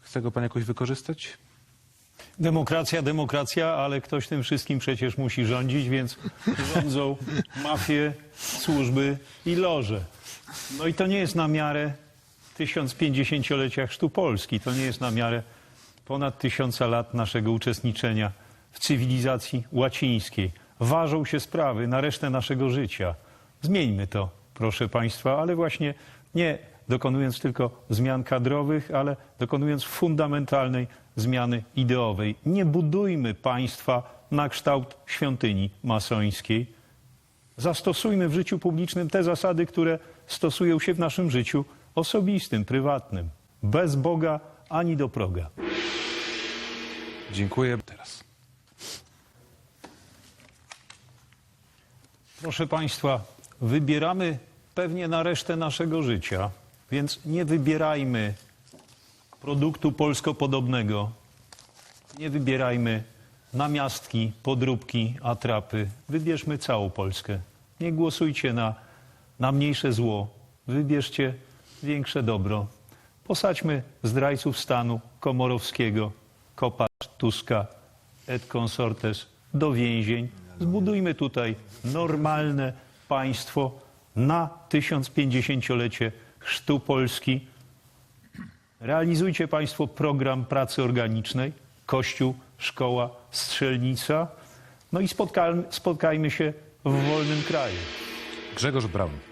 Chce go pan jakoś wykorzystać? Demokracja, demokracja, ale ktoś tym wszystkim przecież musi rządzić, więc rządzą mafie, służby i loże. No i to nie jest na miarę 1050-lecia chrztu Polski. To nie jest na miarę ponad tysiąca lat naszego uczestniczenia w cywilizacji łacińskiej. Ważą się sprawy na resztę naszego życia. Zmieńmy to, proszę Państwa, ale właśnie nie dokonując tylko zmian kadrowych, ale dokonując fundamentalnej zmiany ideowej. Nie budujmy państwa na kształt świątyni masońskiej. Zastosujmy w życiu publicznym te zasady, które stosują się w naszym życiu osobistym, prywatnym. Bez Boga ani do proga. Dziękuję. Teraz. Proszę Państwa, wybieramy pewnie na resztę naszego życia, więc nie wybierajmy produktu polskopodobnego, nie wybierajmy namiastki, podróbki, atrapy. Wybierzmy całą Polskę. Nie głosujcie na, na mniejsze zło, wybierzcie większe dobro. Posadźmy zdrajców stanu Komorowskiego, Kopacz, Tuska, et consortes do więzień. Zbudujmy tutaj normalne państwo na 1050-lecie chrztu Polski. Realizujcie Państwo program pracy organicznej, kościół, szkoła, strzelnica. No i spotkajmy, się w wolnym kraju. Grzegorz Braun.